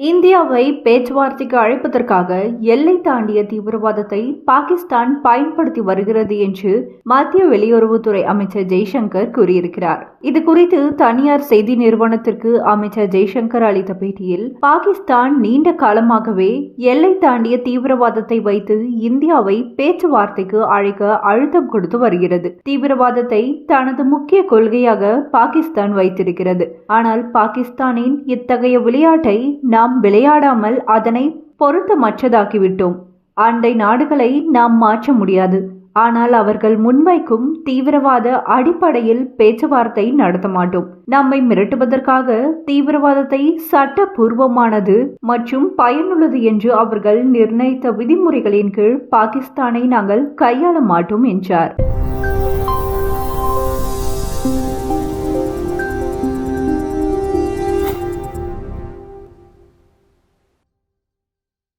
இந்தியாவை பேச்சுவார்த்தைக்கு அழைப்பதற்காக எல்லை தாண்டிய தீவிரவாதத்தை பாகிஸ்தான் பயன்படுத்தி வருகிறது என்று மத்திய வெளியுறவுத்துறை அமைச்சர் ஜெய்சங்கர் கூறியிருக்கிறார். இது குறித்து தனியார் செய்தி நிறுவனத்திற்கு அமைச்சர் ஜெய்சங்கர் அளித்த பேட்டியில் பாகிஸ்தான் நீண்ட காலமாகவே எல்லை தாண்டிய தீவிரவாதத்தை வைத்து இந்தியாவை பேச்சுவார்த்தைக்கு அழைக்க அழுத்தம் கொடுத்து வருகிறது. தீவிரவாதத்தை தனது முக்கிய கொள்கையாக பாகிஸ்தான் வைத்திருக்கிறது. ஆனால் பாகிஸ்தானின் இத்தகைய விளையாட்டை நாம் நாம் விளையாடாமல் அதனை பொருத்தமற்றதாக்கிவிட்டோம். அண்டை நாடுகளை நாம் மாற்ற முடியாது. ஆனால் அவர்கள் முன்வைக்கும் தீவிரவாத அடிப்படையில் பேச்சுவார்த்தை நடத்த மாட்டோம். நம்மை மிரட்டுவதற்காக தீவிரவாதத்தை சட்டபூர்வமானது மற்றும் பயனுள்ளது என்று அவர்கள் நிர்ணயித்த விதிமுறைகளின் கீழ் பாகிஸ்தானை நாங்கள் கையாள மாட்டோம் என்றார்.